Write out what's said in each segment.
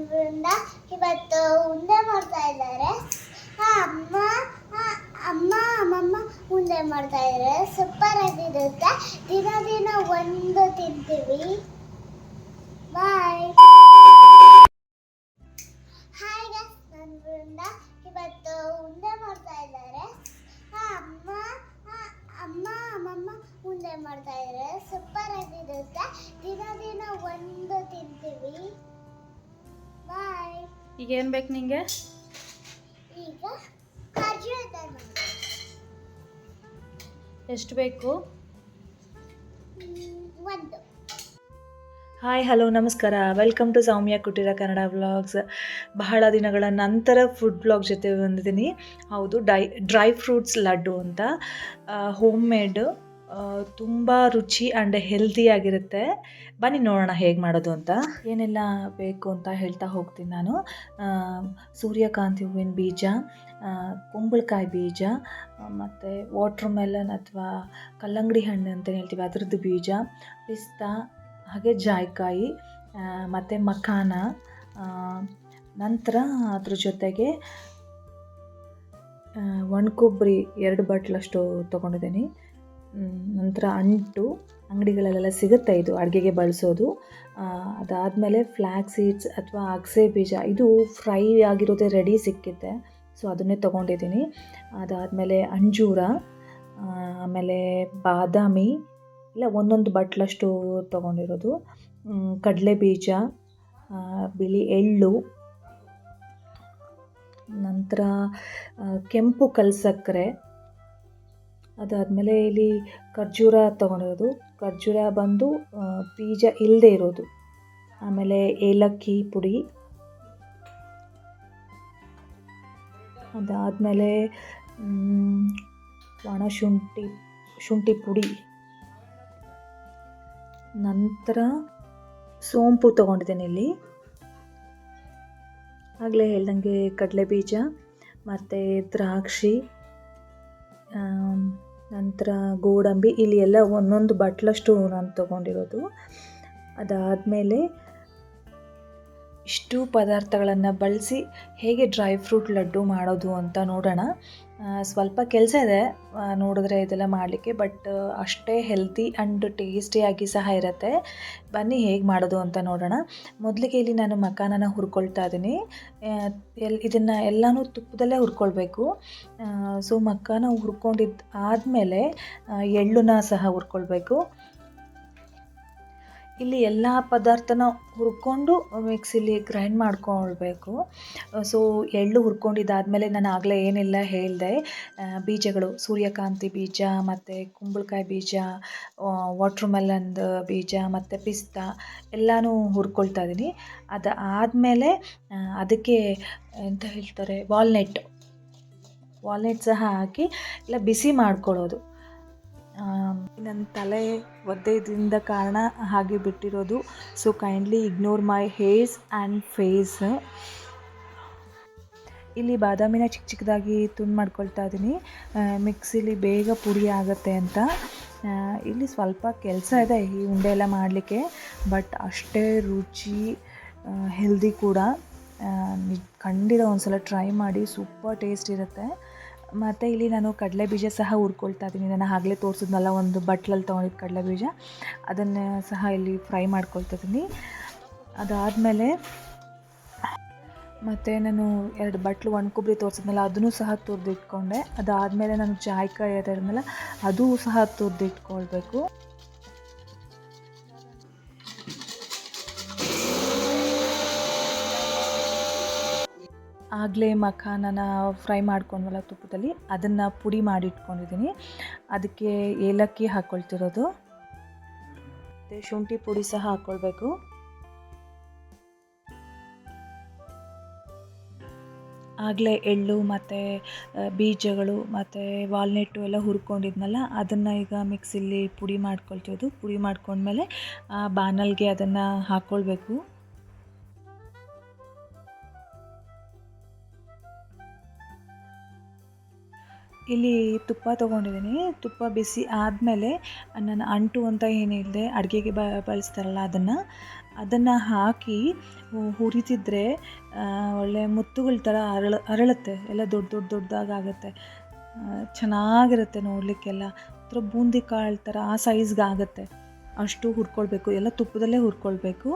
ಗಸ್ ಬೃಂದ ಇವತ್ತು ಉಂಡೆ ಮಾಡ್ತಾ ಇದ್ದಾರೆ. ಅಮ್ಮ ಅಮ್ಮ, ಅಮ್ಮಮ್ಮ ಉಂಡೆ ಮಾಡ್ತಾ ಇದ್ದಾರೆ. ಸೂಪರ್ ಆಗಿರುತ್ತೆ. ದಿನ ದಿನ ಒಂದು ತಿಂತೀವಿ. ಬಾಯ್ ಹಾಯ್ ಗಸ್ ನನ್ನ ಬೃಂದ ಇವತ್ತು ಉಂಡೆ ಮಾಡ್ತಾ ಇದ್ದಾರೆ. ಅಮ್ಮ ಅಮ್ಮ, ಅಮ್ಮಮ್ಮ ಉಂಡೆ ಮಾಡ್ತಾ ಇದ್ದಾರೆ. ಸೂಪರ್ ಆಗಿರುತ್ತೆ. ದಿನ ದಿನ ಒಂದು ತಿಂತೀವಿ. ಈಗ ಏನು ಬೇಕು ನಿಂಗೆ? ಎಷ್ಟು ಬೇಕು? ಒಂದು. ಹಾಯ್ ಹಲೋ ನಮಸ್ಕಾರ. Welcome to Soumya Kuteera Kannada vlogs ಬಹಳ ದಿನಗಳ ನಂತರ ಫುಡ್ ಬ್ಲಾಗ್ ಜೊತೆ ಬಂದಿದ್ದೀನಿ. ಹೌದು ಡೈ ಡ್ರೈ ಫ್ರೂಟ್ಸ್ ಲಡ್ಡು ಅಂತ. ಹೋಮ್ ಮೇಡ್ ತುಂಬ ರುಚಿ ಆ್ಯಂಡ್ ಹೆಲ್ದಿಯಾಗಿರುತ್ತೆ ಬನ್ನಿ ನೋಡೋಣ ಹೇಗೆ ಮಾಡೋದು ಅಂತ. ಏನೆಲ್ಲ ಬೇಕು ಅಂತ ಹೇಳ್ತಾ ಹೋಗ್ತೀನಿ ನಾನು. ಸೂರ್ಯಕಾಂತಿ ಹೂವಿನ ಬೀಜ ಕುಂಬಳಕಾಯಿ ಬೀಜ ಮತ್ತು ವಾಟ್ರ್ ಮೆಲನ್ ಅಥವಾ ಕಲ್ಲಂಗಡಿ ಹಣ್ಣು ಅಂತ ಹೇಳ್ತೀವಿ, ಅದರದ್ದು ಬೀಜ, ಪಿಸ್ತಾ, ಹಾಗೆ ಜಾಯ್ಕಾಯಿ ಮತ್ತು ಮಖಾನ ನಂತರ ಅದ್ರ ಜೊತೆಗೆ ಒಣ ಕೊಬ್ಬರಿ ಎರಡು ಬಾಟ್ಲಷ್ಟು ತೊಗೊಂಡಿದ್ದೀನಿ. ನಂತರ ಅಂಟು ಅಂಗಡಿಗಳಲ್ಲೆಲ್ಲ ಸಿಗುತ್ತೆ ಇದು ಅಡುಗೆಗೆ ಬಳಸೋದು. ಅದಾದಮೇಲೆ ಫ್ಲ್ಯಾಕ್ ಸೀಡ್ಸ್ ಅಥವಾ ಅಗಸೆ ಬೀಜ, ಇದು ಫ್ರೈ ಆಗಿರೋದೇ ರೆಡಿ ಸಿಕ್ಕುತ್ತೆ ಸೊ ಅದನ್ನೇ ತೊಗೊಂಡಿದ್ದೀನಿ. ಅದಾದಮೇಲೆ ಅಂಜೂರ ಆಮೇಲೆ ಬಾದಾಮಿ, ಇಲ್ಲ ಒಂದೊಂದು ಬಟ್ಲಷ್ಟು ತೊಗೊಂಡಿರೋದು. ಕಡಲೆ ಬೀಜ ಬಿಳಿ ಎಳ್ಳು, ನಂತರ ಕೆಂಪು ಕಲ್ಸಕ್ಕರೆ. ಅದಾದಮೇಲೆ ಇಲ್ಲಿ ಖರ್ಜೂರ ತೊಗೊಂಡಿರೋದು. ಖರ್ಜೂರ ಬಂದು ಬೀಜ ಇಲ್ಲದೆ ಇರೋದು. ಆಮೇಲೆ ಏಲಕ್ಕಿ ಪುಡಿ. ಅದಾದಮೇಲೆ ಒಣ ಶುಂಠಿ ಶುಂಠಿ ಪುಡಿ. ನಂತರ ಸೋಂಪು ತೊಗೊಂಡಿದ್ದೇನೆ ಇಲ್ಲಿ. ಆಗಲೇ ಹೇಳ್ದಂಗೆ ಕಡಲೆ ಬೀಜ ಮತ್ತು ದ್ರಾಕ್ಷಿ ನಂತರ ಗೋಡಂಬಿ ಇಲ್ಲಿ ಎಲ್ಲ ಒಂದೊಂದು ಬಟ್ಲಷ್ಟು ನಾನು ತೊಗೊಂಡಿರೋದು. ಅದಾದಮೇಲೆ ಇಷ್ಟು ಪದಾರ್ಥಗಳನ್ನು ಬಳಸಿ ಹೇಗೆ ಡ್ರೈ ಫ್ರೂಟ್ ಲಡ್ಡು ಮಾಡೋದು ಅಂತ ನೋಡೋಣ. ಸ್ವಲ್ಪ ಕೆಲಸ ಇದೆ ನೋಡಿದ್ರೆ ಇದೆಲ್ಲ ಮಾಡಲಿಕ್ಕೆ, ಬಟ್ ಅಷ್ಟೇ ಹೆಲ್ತಿ ಆ್ಯಂಡ್ ಟೇಸ್ಟಿಯಾಗಿ ಸಹ ಇರುತ್ತೆ. ಬನ್ನಿ ಹೇಗೆ ಮಾಡೋದು ಅಂತ ನೋಡೋಣ. ಮೊದಲಿಗೆ ಇಲ್ಲಿ ನಾನು ಮಕಾನನ ಹುರ್ಕೊಳ್ತಾ ಇದ್ದೀನಿ. ಎಲ್, ಇದನ್ನು ಎಲ್ಲನೂ ತುಪ್ಪದಲ್ಲೇ ಹುರ್ಕೊಳ್ಬೇಕು. ಸೊ ಮಕಾನ ಹುರ್ಕೊಂಡಿದ್ದು ಆದಮೇಲೆ ಎಳ್ಳನ್ನ ಸಹ ಹುರ್ಕೊಳ್ಬೇಕು. ಇಲ್ಲಿ ಎಲ್ಲ ಪದಾರ್ಥನ ಹುರ್ಕೊಂಡು ಮಿಕ್ಸಿಲಿ ಗ್ರೈಂಡ್ ಮಾಡ್ಕೊಳ್ಬೇಕು. ಸೊ ಎಳ್ಳು ಹುರ್ಕೊಂಡಿದ್ದಾದಮೇಲೆ ನಾನು ಆಗಲೇ ಏನೆಲ್ಲ ಹೇಳಿದೆ. ಬೀಜಗಳು, ಸೂರ್ಯಕಾಂತಿ ಬೀಜ, ಮತ್ತು ಕುಂಬಳಕಾಯಿ ಬೀಜ ವಾಟ್ರ್ ಮೆಲನ್ದು ಬೀಜ, ಮತ್ತು ಪಿಸ್ತಾ ಎಲ್ಲನೂ ಹುರ್ಕೊಳ್ತಾ ಇದ್ದೀನಿ ಅದು ಆದಮೇಲೆ ಅದಕ್ಕೆ ಎಂತ ಹೇಳ್ತಾರೆ ವಾಲ್ನೆಟ್ ವಾಲ್ನೆಟ್ ಸಹ ಹಾಕಿ ಎಲ್ಲ ಬಿಸಿ ಮಾಡ್ಕೊಳ್ಳೋದು. ನನ್ನ ತಲೆ ಒದ್ದೆಯಿಂದ ಕಾರಣ ಹಾಗೆ ಬಿಟ್ಟಿರೋದು. So kindly ignore my hairs and face ಇಲ್ಲಿ ಬಾದಾಮಿನ ಚಿಕ್ಕ ಚಿಕ್ಕದಾಗಿ ತುಂಡು ಮಾಡ್ಕೊಳ್ತಾ ಇದ್ದೀನಿ ಮಿಕ್ಸಿಲಿ ಬೇಗ ಪುಡಿ ಆಗುತ್ತೆ ಅಂತ. ಇಲ್ಲಿ ಸ್ವಲ್ಪ ಕೆಲಸ ಇದೆ ಈ ಉಂಡೆ ಎಲ್ಲ ಮಾಡಲಿಕ್ಕೆ. ಬಟ್ ಅಷ್ಟೇ ರುಚಿ ಹೆಲ್ದಿ ಕೂಡ. ಖಂಡಿತ ಒಂದು ಸಲ ಟ್ರೈ ಮಾಡಿ ಸೂಪರ್ ಟೇಸ್ಟ್ ಇರುತ್ತೆ. ಮತ್ತು ಇಲ್ಲಿ ನಾನು ಕಡಲೆ ಬೀಜ ಸಹ ಹುರ್ಕೊಳ್ತಾ ಇದ್ದೀನಿ. ನಾನು ಆಗಲೇ ತೋರಿಸಿದ್ನಲ್ಲ, ಒಂದು ಬಟ್ಲಲ್ಲಿ ತೊಗೊಂಡಿದ್ದು ಕಡಲೆ ಬೀಜ. ಅದನ್ನು ಸಹ ಇಲ್ಲಿ ಫ್ರೈ ಮಾಡ್ಕೊಳ್ತಾ ಇದ್ದೀನಿ. ಅದಾದಮೇಲೆ ಮತ್ತು ನಾನು ಎರಡು ಬಟ್ಲು ಒಣ ಕೊಬ್ಬರಿ ತೋರಿಸಿದ್ನಲ್ಲ, ಅದನ್ನು ಸಹ ತುರಿದಿಟ್ಕೊಂಡೆ. ಅದಾದಮೇಲೆ ನಾನು ಜಾಯ್ಕಾಯಿ ಅದರಮೇಲೆ ಅದು ಸಹ ತುರಿದಿಟ್ಕೊಳ್ಬೇಕು. ಆಗಲೇ ಮಖಾನನ ಫ್ರೈ ಮಾಡ್ಕೊಂಡ್ವಲ್ಲ ತುಪ್ಪದಲ್ಲಿ, ಅದನ್ನು ಪುಡಿ ಮಾಡಿ ಇಟ್ಕೊಂಡಿದ್ದೀನಿ ಅದಕ್ಕೆ ಏಲಕ್ಕಿ ಹಾಕ್ಕೊಳ್ತಿರೋದು ಮತ್ತು ಶುಂಠಿ ಪುಡಿ ಸಹ ಹಾಕ್ಕೊಳ್ಬೇಕು ಆಗಲೇ ಎಳ್ಳು ಮತ್ತು ಬೀಜಗಳು ಮತ್ತು ವಾಲ್ನೆಟ್ಟು ಎಲ್ಲ ಹುರ್ಕೊಂಡಿದ್ನಲ್ಲ, ಅದನ್ನು ಈಗ ಮಿಕ್ಸಿಲಿ ಪುಡಿ ಮಾಡ್ಕೊಳ್ತಿರೋದು. ಪುಡಿ ಮಾಡ್ಕೊಂಡ್ಮೇಲೆ, ಆ ಬಾಣಲ್ಗೆ ಅದನ್ನು ಹಾಕ್ಕೊಳ್ಬೇಕು ಇಲ್ಲಿ ತುಪ್ಪ ತೊಗೊಂಡಿದ್ದೀನಿ. ತುಪ್ಪ ಬಿಸಿ ಆದಮೇಲೆ ನಾನು ಅಂಟು ಅಂತ ಏನಿಲ್ಲದೆ ಅಡುಗೆಗೆ ಬ ಬಳಸ್ತಾರಲ್ಲ ಅದನ್ನು. ಅದನ್ನು ಹಾಕಿ ಹುರಿತಿದ್ರೆ ಒಳ್ಳೆ ಮುತ್ತುಗಳ ಥರ ಅರಳ ಅರಳುತ್ತೆ. ಎಲ್ಲ ದೊಡ್ಡ ದೊಡ್ಡ ದೊಡ್ಡದಾಗುತ್ತೆ ಚೆನ್ನಾಗಿರುತ್ತೆ ನೋಡಲಿಕ್ಕೆಲ್ಲ. ಒಂಥರ ಬೂಂದಿ ಕಾಳು ಥರ ಆ ಸೈಜ್ಗೆ ಆಗುತ್ತೆ. ಅಷ್ಟು ಹುರ್ಕೊಳ್ಬೇಕು. ಎಲ್ಲ ತುಪ್ಪದಲ್ಲೇ ಹುರ್ಕೊಳ್ಬೇಕು.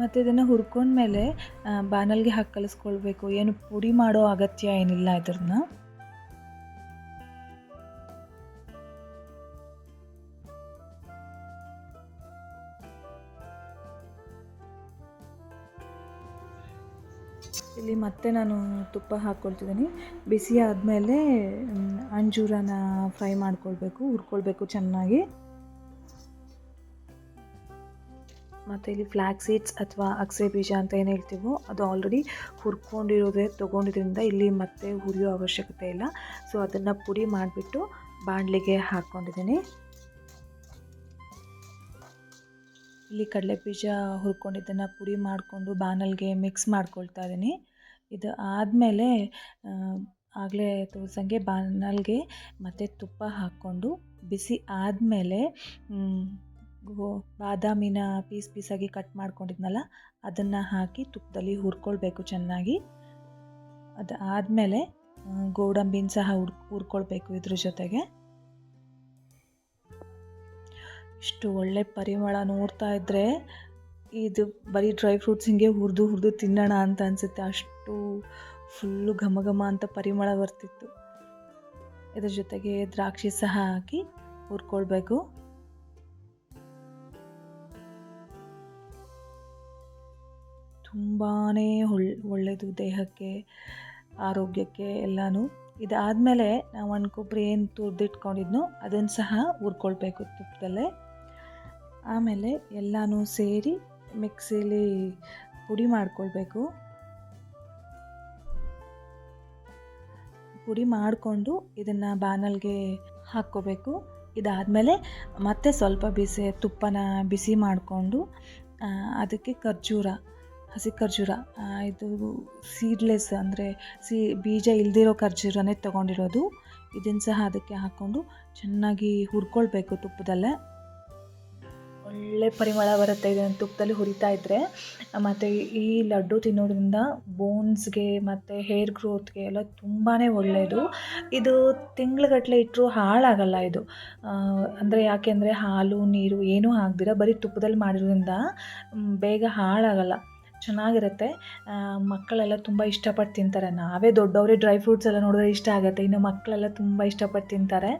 ಮತ್ತು ಇದನ್ನು ಹುರ್ಕೊಂಡ್ಮೇಲೆ ಬಾನಲ್ಗೆ ಹಾಕಿ ಕಲಿಸ್ಕೊಳ್ಬೇಕು. ಏನು ಪುಡಿ ಮಾಡೋ ಅಗತ್ಯ ಏನಿಲ್ಲ ಇದನ್ನ ಇಲ್ಲಿ ಮತ್ತೆ ನಾನು ತುಪ್ಪ ಹಾಕ್ಕೊಳ್ತಿದ್ದೀನಿ. ಬಿಸಿ ಆದಮೇಲೆ ಅಂಜೂರನ ಫ್ರೈ ಮಾಡ್ಕೊಳ್ಬೇಕು, ಹುರ್ಕೊಳ್ಬೇಕು ಚೆನ್ನಾಗಿ. ಮತ್ತು ಇಲ್ಲಿ ಫ್ಲ್ಯಾಕ್ ಸೀಡ್ಸ್ ಅಥವಾ ಅಗಸೆ ಬೀಜ ಅಂತ ಏನು ಹೇಳ್ತೀವೋ ಅದು ಆಲ್ರೆಡಿ ಹುರ್ಕೊಂಡಿರೋದೇ ತೊಗೊಂಡಿದ್ರಿಂದ ಇಲ್ಲಿ ಮತ್ತೆ ಹುರಿಯೋ ಅವಶ್ಯಕತೆ ಇಲ್ಲ. ಸೊ ಅದನ್ನು ಪುಡಿ ಮಾಡಿಬಿಟ್ಟು ಬಾಣಲಿಗೆ ಹಾಕ್ಕೊಂಡಿದ್ದೀನಿ ಇಲ್ಲಿ ಕಡಲೆ ಬೀಜ ಹುರ್ಕೊಂಡಿದ್ದನ್ನು ಪುಡಿ ಮಾಡಿಕೊಂಡು ಬಾನಲ್ಗೆ ಮಿಕ್ಸ್ ಮಾಡ್ಕೊಳ್ತಾ ಇದ್ದೀನಿ. ಇದು ಆದಮೇಲೆ ಆಗಲೇ ತೋರಿಸಂಗೆ ಬಾನಲ್ಗೆ ಮತ್ತು ತುಪ್ಪ ಹಾಕ್ಕೊಂಡು ಬಿಸಿ ಆದಮೇಲೆ ಬಾದಾಮಿನ ಪೀಸ್ ಪೀಸಾಗಿ ಕಟ್ ಮಾಡ್ಕೊಂಡಿದ್ನಲ್ಲ, ಅದನ್ನು ಹಾಕಿ ತುಪ್ಪದಲ್ಲಿ ಹುರ್ಕೊಳ್ಬೇಕು ಚೆನ್ನಾಗಿ. ಅದು ಆದಮೇಲೆ ಗೋಡಂಬಿನ ಸಹ ಹುರ್, ಹುರ್ಕೊಳ್ಬೇಕು ಇದ್ರ ಜೊತೆಗೆ. ಇಷ್ಟು ಒಳ್ಳೆ ಪರಿಮಳ ನೋಡ್ತಾ ಇದ್ದರೆ ಇದು ಬರೀ ಡ್ರೈ ಫ್ರೂಟ್ಸ್ ಹಿಂಗೆ ಹುರಿದು ಹುರಿದು ತಿನ್ನೋಣ ಅಂತ ಅನಿಸುತ್ತೆ. ಅಷ್ಟು ಫುಲ್ಲು ಘಮ ಘಮ ಅಂತ ಪರಿಮಳ ಬರ್ತಿತ್ತು. ಇದ್ರ ಜೊತೆಗೆ ದ್ರಾಕ್ಷಿ ಸಹ ಹಾಕಿ ಹುರ್ಕೊಳ್ಬೇಕು. ತುಂಬಾ ಒಳ್ ಒಳ್ಳೆಯದು ದೇಹಕ್ಕೆ, ಆರೋಗ್ಯಕ್ಕೆ ಎಲ್ಲನೂ. ಇದಾದಮೇಲೆ ನಾವು ಒಂದು ಕೊಬ್ಬರಿ ಏನು ತುರಿದಿಟ್ಕೊಂಡಿದ್ನೋ ಅದನ್ನು ಸಹ ಹುರ್ಕೊಳ್ಬೇಕು ತುಪ್ಪದಲ್ಲೇ ಆಮೇಲೆ ಎಲ್ಲನೂ ಸೇರಿ ಮಿಕ್ಸಿಲಿ ಪುಡಿ ಮಾಡ್ಕೊಳ್ಬೇಕು. ಪುಡಿ ಮಾಡಿಕೊಂಡು ಇದನ್ನು ಬಾನಲ್ಗೆ ಹಾಕ್ಕೋಬೇಕು. ಇದಾದಮೇಲೆ ಮತ್ತೆ ಸ್ವಲ್ಪ ಬಿಸಿ ತುಪ್ಪನ ಬಿಸಿ ಮಾಡಿಕೊಂಡು ಅದಕ್ಕೆ ಖರ್ಜೂರ. ಹಸಿ ಖರ್ಜೂರ ಇದು ಸೀಡ್ಲೆಸ್ ಅಂದರೆ ಸಿ, ಬೀಜ ಇಲ್ದಿರೋ ಖರ್ಜೂರನೇ ತೊಗೊಂಡಿರೋದು. ಇದನ್ನು ಸಹ ಅದಕ್ಕೆ ಹಾಕ್ಕೊಂಡು ಚೆನ್ನಾಗಿ ಹುರ್ಕೊಳ್ಬೇಕು ತುಪ್ಪದಲ್ಲೇ. ಒಳ್ಳೆ ಪರಿಮಳ ಬರುತ್ತೆ ಇದನ್ನು ತುಪ್ಪದಲ್ಲಿ ಹುರಿತಾ ಇದ್ದರೆ ಮತ್ತು ಈ ಲಡ್ಡು ತಿನ್ನೋದ್ರಿಂದ ಬೋನ್ಸ್ಗೆ ಮತ್ತು ಹೇರ್ ಗ್ರೋತ್ಗೆ ಎಲ್ಲ ತುಂಬಾ ಒಳ್ಳೆಯದು ಇದು ತಿಂಗ್ಳುಗಟ್ಟಲೆ ಇಟ್ಟರು ಹಾಳಾಗಲ್ಲ ಇದು. ಅಂದರೆ ಯಾಕೆಂದರೆ ಹಾಲು, ನೀರು ಏನೂ ಹಾಕ್ದಿರ ಬರೀ ತುಪ್ಪದಲ್ಲಿ ಮಾಡಿರೋದ್ರಿಂದ ಬೇಗ ಹಾಳಾಗಲ್ಲ. ಚೆನ್ನಾಗಿರುತ್ತೆ. ಮಕ್ಕಳೆಲ್ಲ ತುಂಬ ಇಷ್ಟಪಟ್ಟು ತಿಂತಾರೆ. ನಾವೇ ದೊಡ್ಡವರೇ, ಡ್ರೈ ಫ್ರೂಟ್ಸ್ ಎಲ್ಲ ನೋಡಿದ್ರೆ ಇಷ್ಟ ಆಗುತ್ತೆ. ಇನ್ನು ಮಕ್ಕಳೆಲ್ಲ ತುಂಬ ಇಷ್ಟಪಟ್ಟು ತಿಂತಾರೆ.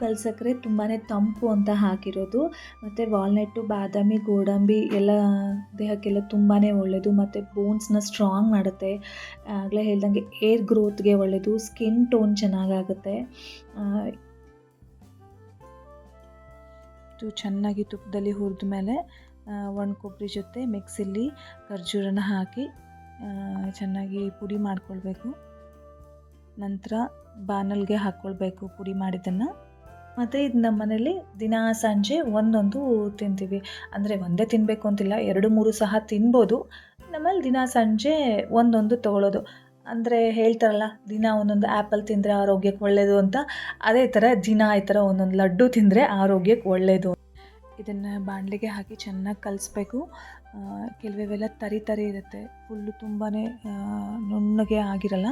ಕಲ್ಸಕ್ಕರೆ ತುಂಬಾ ತಂಪು ಅಂತ ಹಾಕಿರೋದು. ಮತ್ತು ವಾಲ್ನಟ್ಟು, ಬಾದಾಮಿ, ಗೋಡಂಬಿ ಎಲ್ಲ ದೇಹಕ್ಕೆಲ್ಲ ತುಂಬಾ ಒಳ್ಳೆಯದು ಮತ್ತು ಬೋನ್ಸ್ನ ಸ್ಟ್ರಾಂಗ್ ಮಾಡುತ್ತೆ. ಆಗಲೇ ಹೇಳ್ದಂಗೆ ಏರ್ ಗ್ರೋತ್ಗೆ ಒಳ್ಳೆಯದು ಸ್ಕಿನ್ ಟೋನ್ ಚೆನ್ನಾಗಾಗುತ್ತೆ. ಇದು ಚೆನ್ನಾಗಿ ತುಪ್ಪದಲ್ಲಿ ಹುರಿದ ಮೇಲೆ ಒಣ ಕೊಬ್ಬರಿ ಜೊತೆ ಮಿಕ್ಸಿಲಿ ಖರ್ಜೂರನ ಹಾಕಿ ಚೆನ್ನಾಗಿ ಪುಡಿ ಮಾಡ್ಕೊಳ್ಬೇಕು. ನಂತರ ಬಾನಲ್ಗೆ ಹಾಕ್ಕೊಳ್ಬೇಕು ಪುಡಿ ಮಾಡಿದ್ದನ್ನು. ಮತ್ತು ಇದು ನಮ್ಮ ಮನೇಲಿ ದಿನ ಸಂಜೆ ಒಂದೊಂದು ತಿಂತೀವಿ. ಅಂದರೆ ಒಂದೇ ತಿನ್ನಬೇಕು ಅಂತಿಲ್ಲ, ಎರಡು ಮೂರು ಸಹ ತಿನ್ಬೋದು. ನಮ್ಮಲ್ಲಿ ದಿನ ಸಂಜೆ ಒಂದೊಂದು ತಗೊಳ್ಳೋದು. ಅಂದರೆ ಹೇಳ್ತಾರಲ್ಲ, ದಿನ ಒಂದೊಂದು ಆ್ಯಪಲ್ ತಿಂದರೆ ಆರೋಗ್ಯಕ್ಕೆ ಒಳ್ಳೆಯದು ಅಂತ. ಅದೇ ಥರ ದಿನ ಈ ಥರ ಒಂದೊಂದು ಲಡ್ಡು ತಿಂದರೆ ಆರೋಗ್ಯಕ್ಕೆ ಒಳ್ಳೆಯದು ಇದನ್ನು ಬಾಣಲೆಗೆ ಹಾಕಿ ಚೆನ್ನಾಗಿ ಕಲಿಸ್ಬೇಕು. ಕೆಲವೆಲ್ಲ ತರಿ ತರಿ ಇರುತ್ತೆ. ಫುಲ್ಲು ತುಂಬಾ ನುಣ್ಣಗೆ ಆಗಿರಲ್ಲ.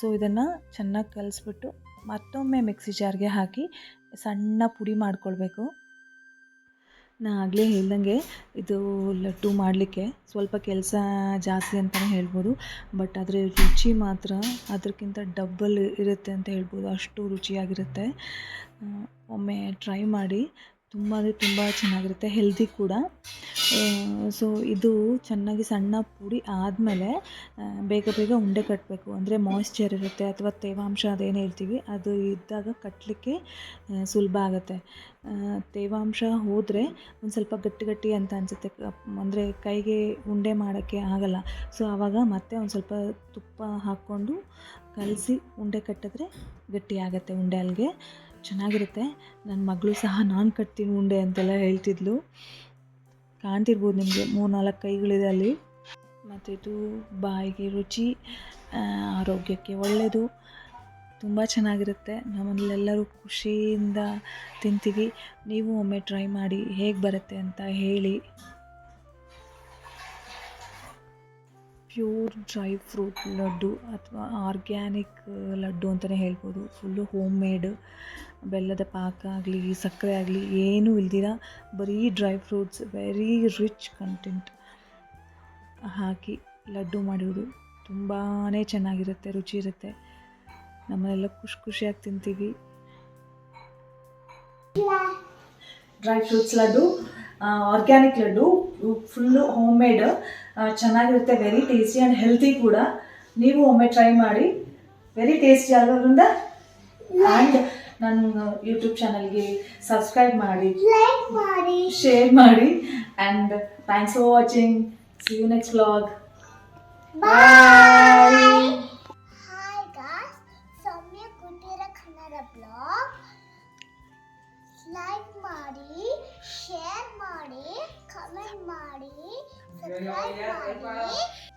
ಸೊ ಇದನ್ನು ಚೆನ್ನಾಗಿ ಕಲಿಸ್ಬಿಟ್ಟು ಮತ್ತೊಮ್ಮೆ ಮಿಕ್ಸಿ ಜಾರ್ಗೆ ಹಾಕಿ ಸಣ್ಣ ಪುಡಿ ಮಾಡ್ಕೊಳ್ಬೇಕು. ನಾ ಆಗಲೇ ಹೇಳ್ದಂಗೆ ಇದು ಲಡ್ಡು ಮಾಡಲಿಕ್ಕೆ ಸ್ವಲ್ಪ ಕೆಲಸ ಜಾಸ್ತಿ ಅಂತಲೇ ಹೇಳ್ಬೋದು. ಬಟ್ ಅದರ ರುಚಿ ಮಾತ್ರ ಅದಕ್ಕಿಂತ ಡಬ್ಬಲ್ ಇರುತ್ತೆ ಅಂತ ಹೇಳ್ಬೋದು. ಅಷ್ಟು ರುಚಿಯಾಗಿರುತ್ತೆ. ಒಮ್ಮೆ ಟ್ರೈ ಮಾಡಿ ತುಂಬ ಅಂದರೆ ತುಂಬ ಚೆನ್ನಾಗಿರುತ್ತೆ ಹೆಲ್ದಿ ಕೂಡ. ಸೊ ಇದು ಚೆನ್ನಾಗಿ ಸಣ್ಣ ಪುಡಿ ಆದಮೇಲೆ ಬೇಗ ಬೇಗ ಉಂಡೆ ಕಟ್ಟಬೇಕು ಅಂದರೆ ಮಾಯ್ಶ್ಚರ್ ಇರುತ್ತೆ ಅಥವಾ ತೇವಾಂಶ ಅದೇನು ಹೇಳ್ತೀವಿ, ಅದು ಇದ್ದಾಗ ಕಟ್ಟಲಿಕ್ಕೆ ಸುಲಭ ಆಗುತ್ತೆ. ತೇವಾಂಶ ಹೋದರೆ ಒಂದು ಸ್ವಲ್ಪ ಗಟ್ಟಿ ಗಟ್ಟಿ ಅಂತ ಅನಿಸುತ್ತೆ. ಅಂದರೆ ಕೈಗೆ ಉಂಡೆ ಮಾಡೋಕ್ಕೆ ಆಗಲ್ಲ. ಸೊ ಆವಾಗ ಮತ್ತೆ ಒಂದು ಸ್ವಲ್ಪ ತುಪ್ಪ ಹಾಕ್ಕೊಂಡು ಕಲಸಿ ಉಂಡೆ ಕಟ್ಟಿದ್ರೆ ಗಟ್ಟಿ ಉಂಡೆ ಅಲ್ಲಿಗೆ ಚೆನ್ನಾಗಿರುತ್ತೆ. ನನ್ನ ಮಗಳು ಸಹ ನಾನು ಕಟ್ತೀನಿ ಉಂಡೆ ಅಂತೆಲ್ಲ ಹೇಳ್ತಿದ್ಲು. ಕಾಣ್ತಿರ್ಬೋದು ನಿಮಗೆ ಮೂರು ನಾಲ್ಕು ಕೈಗಳಿದೆ ಅಲ್ಲಿ. ಮತ್ತು ಇದು ಬಾಯಿಗೆ ರುಚಿ ಆರೋಗ್ಯಕ್ಕೆ ಒಳ್ಳೆಯದು ತುಂಬ ಚೆನ್ನಾಗಿರುತ್ತೆ. ನಮ್ಮಲ್ಲೆಲ್ಲರೂ ಖುಷಿಯಿಂದ ತಿಂತೀವಿ. ನೀವು ಒಮ್ಮೆ ಟ್ರೈ ಮಾಡಿ ಹೇಗೆ ಬರುತ್ತೆ ಅಂತ ಹೇಳಿ. ಪ್ಯೂರ್ ಡ್ರೈ ಫ್ರೂಟ್ ಲಡ್ಡು ಅಥವಾ ಆರ್ಗ್ಯಾನಿಕ್ ಲಡ್ಡು ಅಂತಲೇ ಹೇಳ್ಬೋದು. ಫುಲ್ಲು ಹೋಮ್ ಮೇಡ್ ಬೆಲ್ಲದ ಪಾಕ ಆಗಲಿ, ಸಕ್ಕರೆ ಆಗಲಿ ಏನೂ ಇಲ್ದಿರ ಬರೀ dry fruits very rich content ಹಾಕಿ ಲಡ್ಡು ಮಾಡಿರೋದು. ತುಂಬಾ ಚೆನ್ನಾಗಿರುತ್ತೆ, ರುಚಿ ಇರುತ್ತೆ. ನಮ್ಮನೆಲ್ಲ ಖುಷಿ ಖುಷಿಯಾಗಿ ತಿಂತೀವಿ. Dry fruits laddu organic laddu full home made ಚೆನ್ನಾಗಿರುತ್ತೆ ವೆರಿ ಟೇಸ್ಟಿ ಆ್ಯಂಡ್ ಹೆಲ್ತಿ ಕೂಡ. ನೀವು ಒಮ್ಮೆ ಟ್ರೈ ಮಾಡಿ ವೆರಿ ಟೇಸ್ಟಿ ಆಗೋದ್ರಿಂದ ಆ್ಯಂಡ್ ನನ್ನ ಯೂಟ್ಯೂಬ್ ಚಾನಲ್ಗೆ ಸಬ್ಸ್ಕ್ರೈಬ್ ಮಾಡಿ ಲೈಕ್ ಮಾಡಿ. ಶೇರ್ ಮಾಡಿ and thanks for watching see you next vlog bye share ಮಾಡಿ